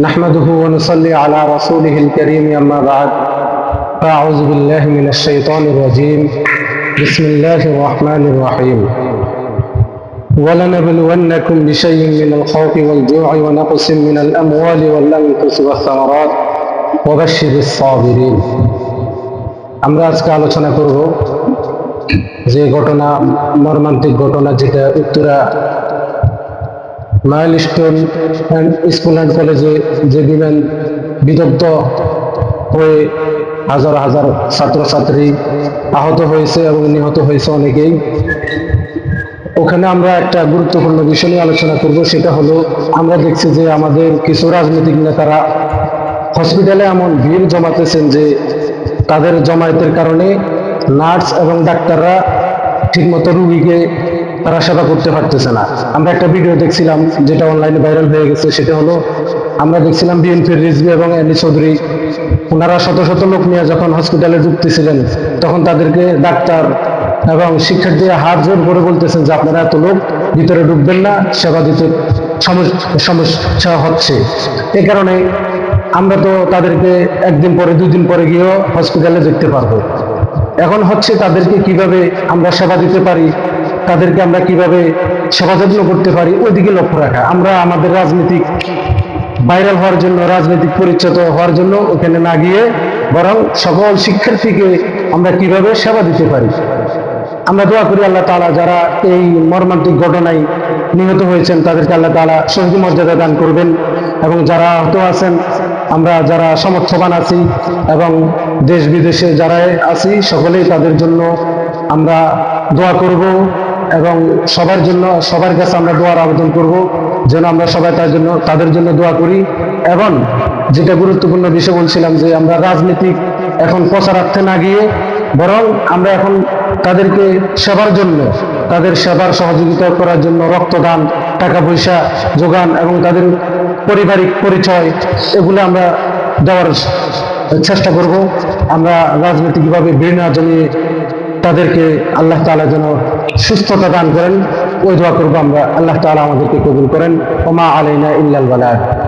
نحمده ونصلي على رسوله الكريم أما بعد فأعوذ بالله من الشيطان الرجيم بسم الله الرحمن الرحيم ولنبلونكم بشيء من الخوف والجوع ونقص من الأموال والأنفس والثمرات وبشر الصابرين আমরা আজকে আলোচনা করব যে ঘটনা মর্মান্তিক ঘটনা যেটা উত্তরা মাইলস্টোন স্কুল অ্যান্ড কলেজে যে বিমান বিদগ্ধ হয়ে হাজার হাজার ছাত্রছাত্রী আহত হয়েছে এবং নিহত হয়েছে অনেকেই। ওখানে আমরা একটা গুরুত্বপূর্ণ বিষয় নিয়ে আলোচনা করব, সেটা হলো আমরা দেখছি যে আমাদের কিছু রাজনৈতিক নেতারা হসপিটালে এমন ভিড় জমাতেছেন যে তাদের জমায়েতের কারণে নার্স এবং ডাক্তাররা ঠিকমতো রুগীকে তারা সেবা করতে পারতেছে না। আমরা একটা ভিডিও দেখছিলাম, যেটা অনলাইনে ভাইরাল হয়ে গেছে, সেটা হলো, আমরা দেখছিলাম বিএনপির রিজভি এবং এনি চৌধুরী ওনারা শত শত লোক নিয়ে যখন হসপিটালে ঢুকতেছিলেন, তখন তাদেরকে ডাক্তার এবং শিক্ষার্থীরা হাত জোর করে বলতেছেন যে, আপনারা এত লোক, ভিতরে ঢুকবেন না, সেবা দিতে সমস- সমস্যা হচ্ছে। এ কারণে আমরা তো তাদেরকে একদিন পরে দুই দিন পরে গিয়েও হসপিটালে দেখতে পারব। এখন হচ্ছে তাদেরকে কীভাবে আমরা সেবা দিতে পারি তাদেরকে আমরা কীভাবে সেবা যত্ন করতে পারি ওইদিকে লক্ষ্য রাখা। আমরা আমাদের রাজনীতিক ভাইরাল হওয়ার জন্য, রাজনৈতিক পরিচিত হওয়ার জন্য ওখানে না গিয়ে বরং সকল শিক্ষার্থীকে আমরা কীভাবে সেবা দিতে পারি। আমরা দোয়া করি আল্লাহ তাআলা যারা এই মর্মান্তিক ঘটনায় নিহত হয়েছেন, তাদেরকে আল্লাহ তাআলা শহীদ মর্যাদা দান করবেন এবং যারা আহত আছেন, আমরা যারা সমর্থবান আছি এবং দেশ বিদেশে যারা আছি, সকলেই তাদের জন্য আমরা দোয়া করব এবং সবার জন্য, সবার কাছে আমরা দোয়ার আবেদন করব যেন আমরা সবাই তার জন্য, তাদের জন্য দোয়া করি। এবং যেটা গুরুত্বপূর্ণ বিষয় বলছিলাম যে আমরা রাজনীতিক এখন প্রচারার্থে না গিয়ে বরং আমরা এখন তাদেরকে সেবার জন্য, তাদের সেবার সহযোগিতা করার জন্য রক্তদান, টাকা পয়সা যোগান এবং তাদের পারিবারিক পরিচয়, এগুলো আমরা দেওয়ার চেষ্টা করব। আমরা রাজনৈতিকভাবে ভিড় না জমিয়ে তাদেরকে আল্লাহ তালা যেন সুস্থতা দান করেন। ওই দোয়া করব আমরা। আল্লাহ তালা আমাদেরকে কবুল করেন। ওমা আলাইনা ইল্লাল বালাগ।